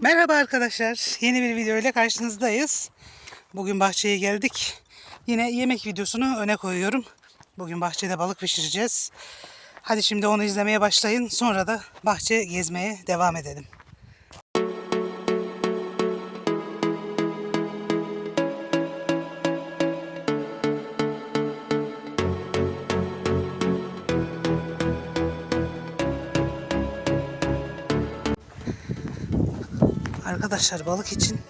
Merhaba arkadaşlar. Yeni bir video ile karşınızdayız. Bugün bahçeye geldik. Yine yemek videosunu öne koyuyorum. Bugün bahçede balık pişireceğiz. Hadi şimdi onu izlemeye başlayın. Sonra da bahçe gezmeye devam edelim. Arkadaşlar balık için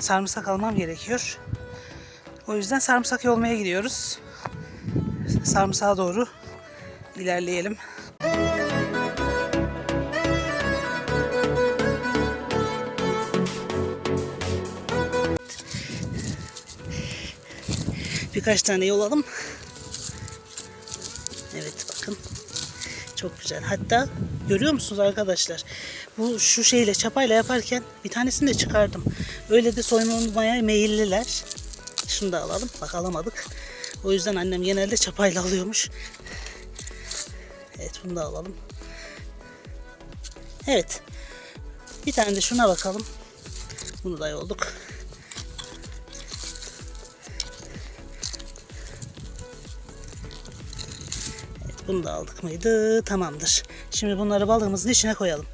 sarımsak almam gerekiyor. O yüzden sarımsak yolmaya gidiyoruz. Sarımsağa doğru ilerleyelim. Birkaç tane yolladım. Evet bakın. Çok güzel. Hatta görüyor musunuz arkadaşlar? Bu şu şeyle çapayla yaparken bir tanesini de çıkardım. Öyle de soyulmaya meyilliler. Şunu da alalım. Bak alamadık. O yüzden annem genelde çapayla alıyormuş. Evet bunu da alalım. Evet. Bir tane de şuna bakalım. Bunu da yolduk. Evet, bunu da aldık mıydı? Tamamdır. Şimdi bunları balığımızın içine koyalım.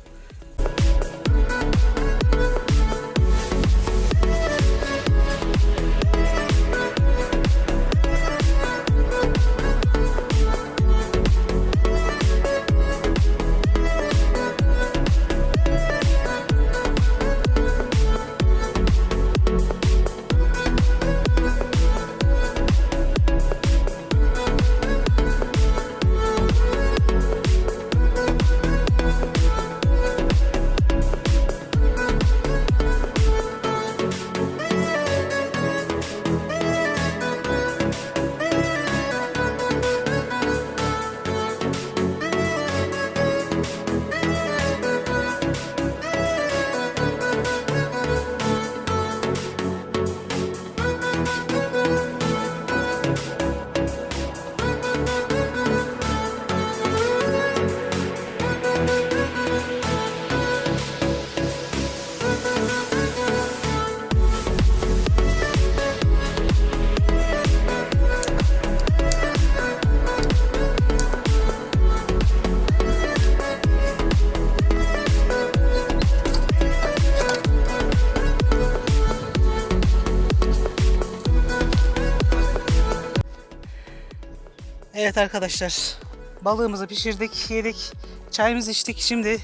Evet arkadaşlar. Balığımızı pişirdik, yedik. Çayımızı içtik. Şimdi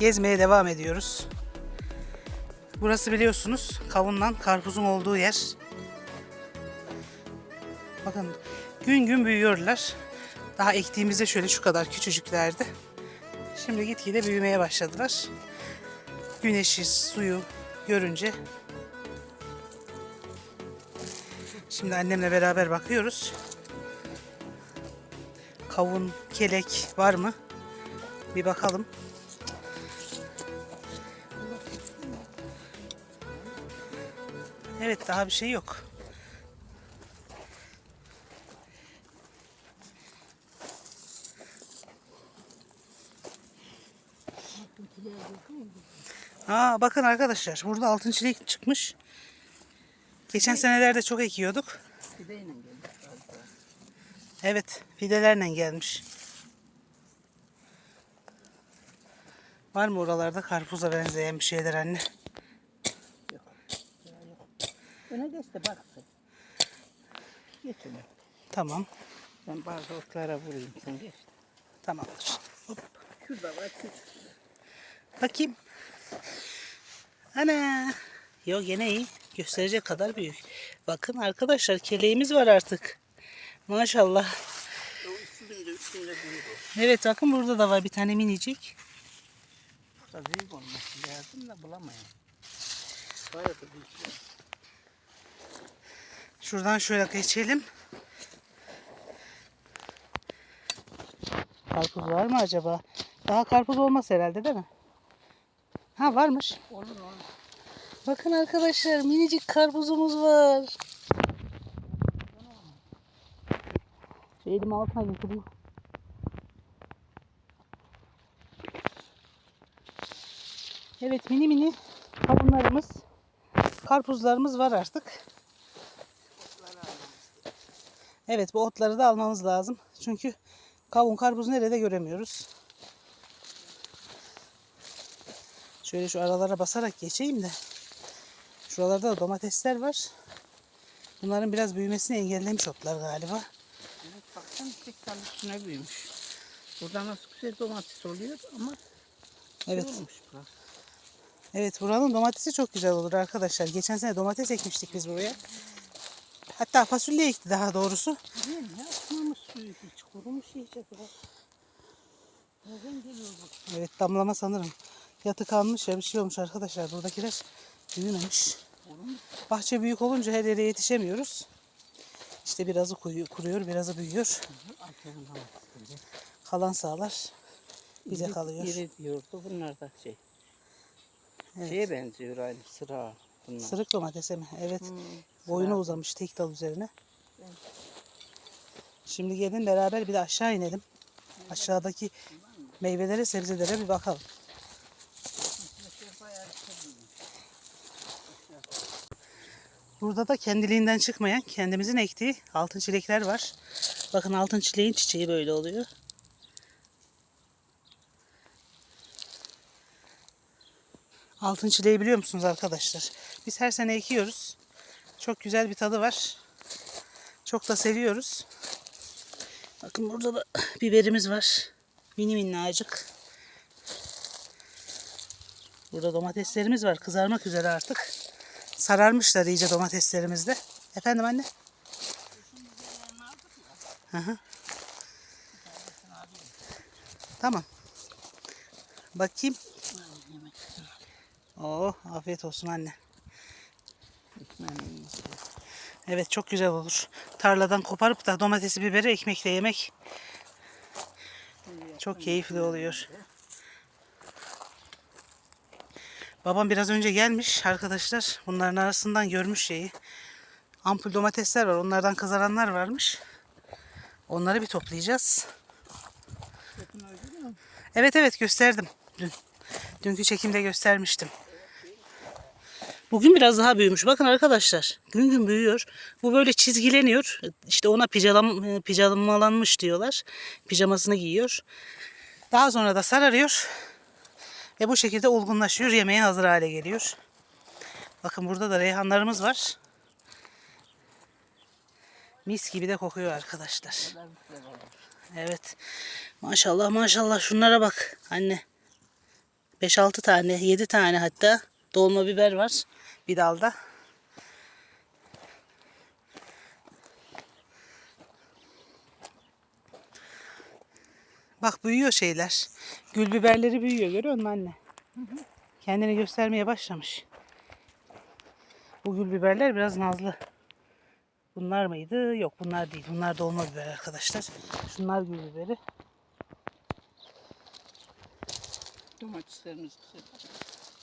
gezmeye devam ediyoruz. Burası biliyorsunuz kavunla karpuzun olduğu yer. Bakın gün gün büyüyorlar. Daha ektiğimizde şöyle şu kadar küçücüklerdi. Şimdi gitgide büyümeye başladılar. Güneşi, suyu görünce Şimdi annemle beraber bakıyoruz kavun, kelek var mı? Bir bakalım. Evet daha bir şey yok. Aa, bakın arkadaşlar burada altın çilek çıkmış. Geçen senelerde çok ekiyorduk. Evet, fidelerle gelmiş. Var mı oralarda karpuza benzeyen bir şeyler anne? Öne geç de baksın. Geç öne. Tamam, Ben bazı otlara vurayım sen geç. tamamdır. Hop. Şurada var küçük. Bakayım. Ana. Yok gene iyi. Gösterecek kadar büyük. Bakın arkadaşlar keleğimiz var artık. Maşallah. Üstünde üstünde. Evet bakın burada da var bir tane minicik. Bu da büyük olması lazım da bulamayın. Bayağı da büyük. Şuradan şöyle geçelim. Karpuz var mı acaba? Daha karpuz olmaz herhalde değil mi? Ha varmış. Olur olur. Bakın arkadaşlar minicik karpuzumuz var. Şu elimi altına getireyim. Evet mini mini Kavunlarımız, karpuzlarımız var artık. Evet bu otları da almamız lazım. Çünkü kavun karpuz nerede göremiyoruz. Şöyle şu aralara basarak geçeyim de. Şuralarda da domatesler var. Bunların biraz büyümesini engellemiş otlar galiba. Baksana tek tane üstüne büyümüş. Burada nasıl güzel domates oluyor ama Evet. şey olmuş. Evet buranın domatesi çok güzel olur arkadaşlar. Geçen sene domates ekmiştik biz buraya. Hatta fasulye ekti daha doğrusu. Değil ya? Atmamış suyu hiç kurumuş iyice biraz. Evet damlama sanırım. Yatı kalmış ya bir şey olmuş arkadaşlar. Buradakiler büyümemiş. Bahçe büyük olunca her yere yetişemiyoruz. İşte birazı kuyu- kuruyor, birazı büyüyor. Kalan sağlar bize kalıyor. İri diyordu bunlar da şey. Evet. Şeye benziyor aynı sıra bunlar. Sırık domatese mi? Evet. Hmm, Boyuna sıra. uzamış tek dal üzerine. Evet. Şimdi gelin beraber bir de aşağı inelim. Aşağıdaki meyvelere, sebzelere bir bakalım. Burada da kendiliğinden çıkmayan, kendimizin ektiği altın çilekler var. Bakın altın çileğin çiçeği böyle oluyor. Altın çileği biliyor musunuz arkadaşlar? Biz her sene ekiyoruz. Çok güzel bir tadı var. Çok da seviyoruz. Bakın burada da biberimiz var. Mini minnacık. Burada domateslerimiz var. Kızarmak üzere artık. Sararmışlar iyice domateslerimiz de. Efendim anne? Hı. Tamam. Bakayım. Oo, afiyet olsun anne. Evet çok güzel olur. Tarladan koparıp da domatesi biberi ekmekle yemek çok keyifli oluyor. Babam biraz önce gelmiş arkadaşlar. Bunların arasından görmüş şeyi. Ampul domatesler var. Onlardan kızaranlar varmış. Onları bir toplayacağız. Evet evet gösterdim dün. Dünkü çekimde göstermiştim. Bugün biraz daha büyümüş. Bakın arkadaşlar gün gün büyüyor. Bu böyle çizgileniyor. İşte ona pijalam, pijamalanmış diyorlar. Pijamasını giyiyor. Daha sonra da sararıyor. Ve bu şekilde olgunlaşıyor. Yemeğe hazır hale geliyor. Bakın burada da reyhanlarımız var. Mis gibi de kokuyor arkadaşlar. Evet. Maşallah maşallah şunlara bak anne. 5-6 tane, 7 tane hatta dolma biber var bir dalda. Bak büyüyor şeyler. Gül biberleri büyüyor görüyor musun anne? Kendini göstermeye başlamış. Bu gül biberler biraz nazlı. Bunlar mıydı? Yok bunlar değil. Bunlar dolma biber arkadaşlar. Şunlar gül biberi. Domateslerimiz güzel.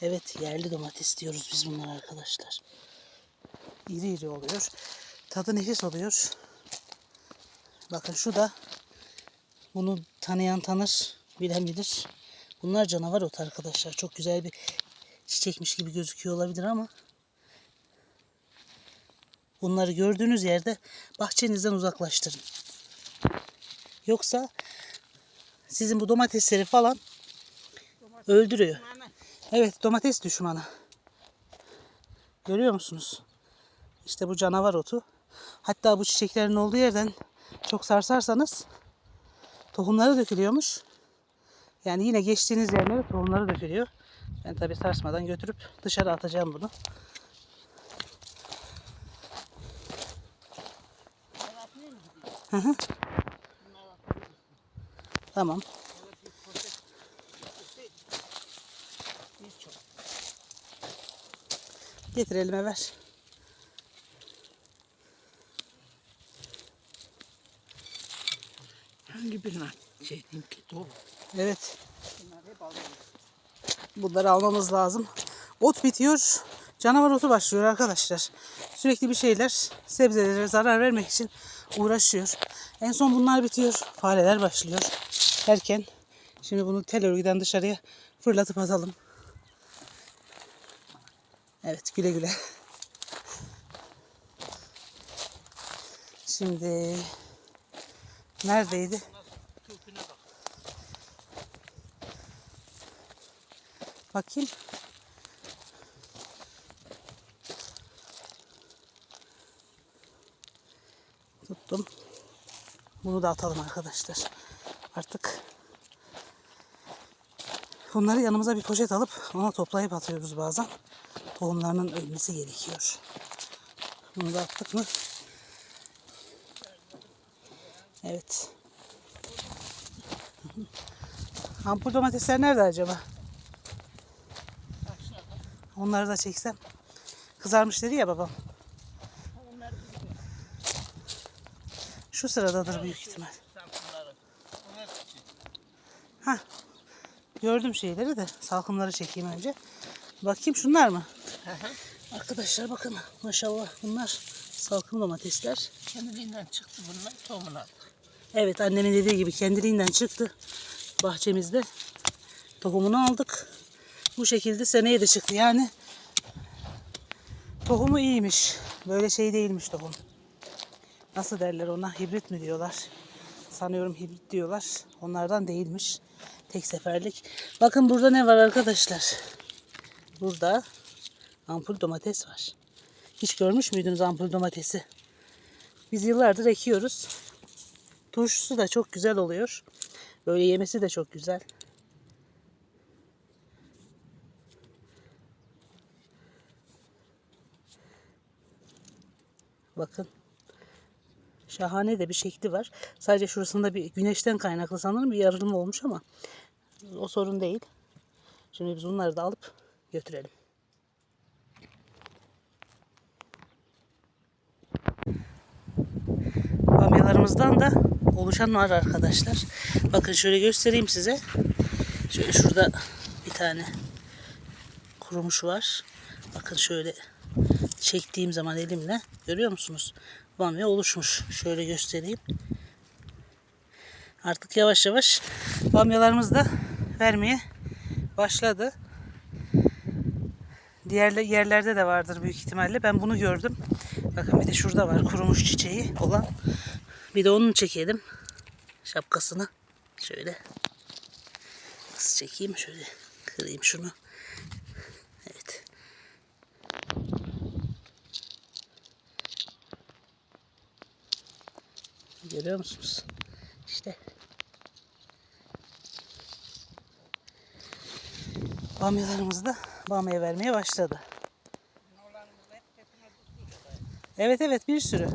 Evet yerli domates diyoruz biz bunlara arkadaşlar. İri iri oluyor. Tadı nefis oluyor. Bakın şu da bunu tanıyan tanır, bilen bilir. Bunlar canavar ot arkadaşlar. Çok güzel bir çiçekmiş gibi gözüküyor olabilir ama bunları gördüğünüz yerde bahçenizden uzaklaştırın. Yoksa sizin bu domatesleri falan öldürüyor. Evet domates düşmanı. Görüyor musunuz? İşte bu canavar otu. Hatta bu çiçeklerin olduğu yerden çok sarsarsanız tohumları dökülüyormuş. Yani yine geçtiğiniz yerlere tohumları dökülüyor. Ben tabi sarsmadan götürüp dışarı atacağım bunu. Hı. Tamam. Getir elime ver. Birine şey diyeyim ki dolu. Evet. Bunlar. Bunları almamız lazım. Ot bitiyor. Canavar otu başlıyor arkadaşlar. Sürekli bir şeyler sebzelere zarar vermek için uğraşıyor. En son bunlar bitiyor. Fareler başlıyor. Derken şimdi bunu tel örgüden dışarıya fırlatıp atalım. Evet güle güle. Şimdi neredeydi? Tüpüne bak. Bakayım. Tuttum. Bunu da atalım arkadaşlar. Artık bunları yanımıza bir poşet alıp ona toplayıp atıyoruz bazen. Tohumlarının ölmesi gerekiyor. Bunu da attık mı? Evet. Ampul domatesler nerede acaba? Onları da çeksem. Kızarmış dedi ya babam. Şu sıradadır büyük ihtimal. Ha. Gördüm şeyleri de salkımları çekeyim önce. Bakayım şunlar mı? Arkadaşlar bakın maşallah bunlar salkım domatesler. Kendiliğinden çıktı bunlar. Tohumunu aldık. Evet annemin dediği gibi kendiliğinden çıktı bahçemizde. Tohumunu aldık. Bu şekilde seneye de çıktı. Yani tohumu iyiymiş. Böyle şey değilmiş tohum. Nasıl derler ona? Hibrit mi diyorlar? Sanıyorum hibrit diyorlar. Onlardan değilmiş. Tek seferlik. Bakın burada ne var arkadaşlar? Burada ampul domates var. Hiç görmüş müydünüz ampul domatesi? Biz yıllardır ekiyoruz. Turşusu da çok güzel oluyor. Böyle yemesi de çok güzel. Bakın. Şahane de bir şekli var. Sadece şurasında bir güneşten kaynaklı sanırım bir yarılma olmuş ama o sorun değil. Şimdi biz bunları da alıp götürelim. Bamyalarımızdan da oluşan var arkadaşlar. Bakın şöyle göstereyim size. Şöyle şurada bir tane kurumuş var. Bakın şöyle çektiğim zaman elimle görüyor musunuz? Bamya oluşmuş. Şöyle göstereyim. Artık yavaş yavaş bamyalarımız da vermeye başladı. Diğer yerlerde de vardır büyük ihtimalle. Ben bunu gördüm. Bakın bir de şurada var kurumuş çiçeği olan. Bir de onun çekelim. Şapkasını. Şöyle. Nasıl çekeyim? Şöyle kırayım şunu. Görüyor musunuz? İşte. Bamyalarımız da bamya vermeye başladı. Evet evet bir sürü.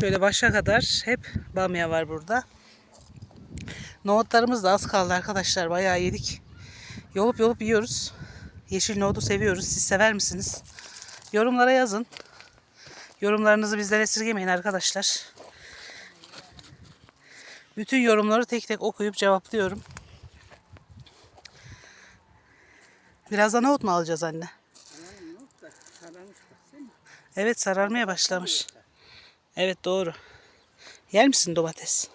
Şöyle başa kadar hep bamya var burada. Nohutlarımız da az kaldı arkadaşlar. Bayağı yedik. Yolup yolup yiyoruz. Yeşil nohutu seviyoruz. Siz sever misiniz? Yorumlara yazın. Yorumlarınızı bizden esirgemeyin arkadaşlar. Bütün yorumları tek tek okuyup cevaplıyorum. Birazdan nohut mu alacağız anne? Evet sararmaya başlamış. Evet doğru. Yer misin domates?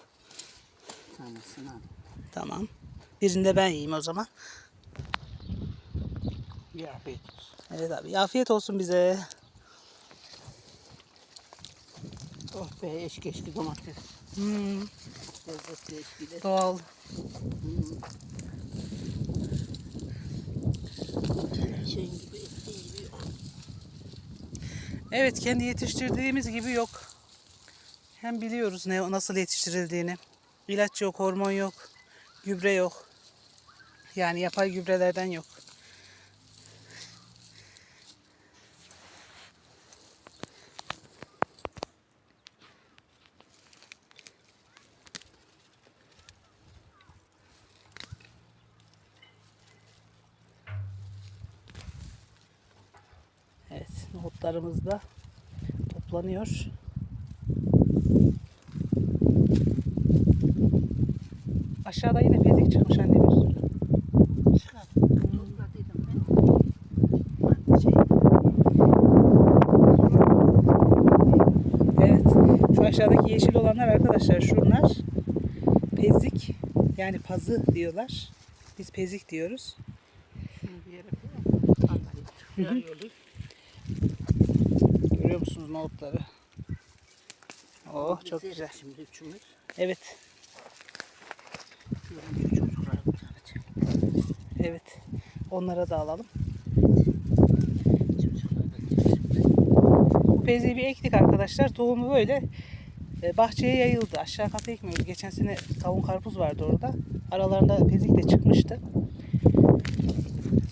Tamam. Birinde ben yiyeyim o zaman. Bir afiyet olsun. Evet abi afiyet olsun bize. Oh be eşki eşki domates. Hmm, Lezzetli eşkiler. doğal. Gibi gibi yok. Evet kendi yetiştirdiğimiz gibi yok. Hem biliyoruz ne nasıl yetiştirildiğini. İlaç yok, hormon yok, gübre yok. Yani yapay gübrelerden yok. Evet, nohutlarımız da toplanıyor. Aşağıda yine pezik çıkmış anne bir sürü. Evet. Şu aşağıdaki yeşil olanlar arkadaşlar şunlar. Pezik yani pazı diyorlar. Biz pezik diyoruz. şunu bir yere koyalım. Sandalye. Aşağı yolu. Görüyor musunuz nohutları? Oh çok güzel. Şimdi üçümüz. Evet. Evet. Onlara da alalım. Bu pezeyi bir ektik arkadaşlar. Tohumu böyle e, bahçeye yayıldı. Aşağı kata ekmiyoruz. Geçen sene kavun karpuz vardı orada. Aralarında pezik de çıkmıştı.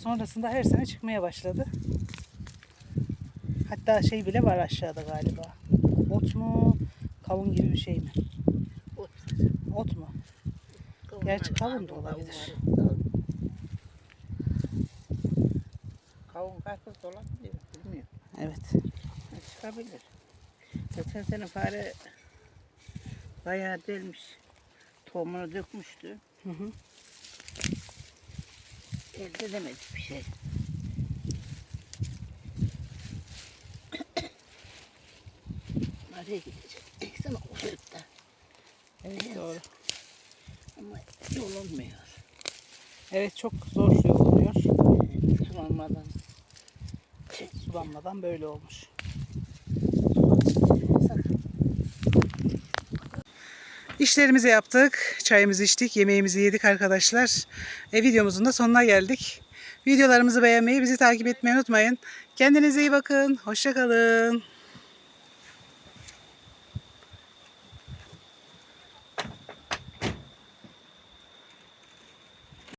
Sonrasında her sene çıkmaya başladı. Hatta şey bile var aşağıda galiba. Ot mu? Kavun gibi bir şey mi? Ot. Ot mu? Gerçi kavun da olabilir. Kavun karpuz da olabilir. Bilmiyorum. Evet. Çıkabilir. Geçen sene fare bayağı delmiş. Tohumunu dökmüştü. Hı hı. Elde edemedik bir şey. Nereye gidecek? Eksene olup da. Evet doğru. Ama yol olmuyor. Evet çok zor yol oluyor. Sulanmadan. Sulanmadan böyle olmuş. İşlerimizi yaptık, çayımızı içtik, yemeğimizi yedik arkadaşlar. E, videomuzun da sonuna geldik. Videolarımızı beğenmeyi, bizi takip etmeyi unutmayın. Kendinize iyi bakın, hoşçakalın.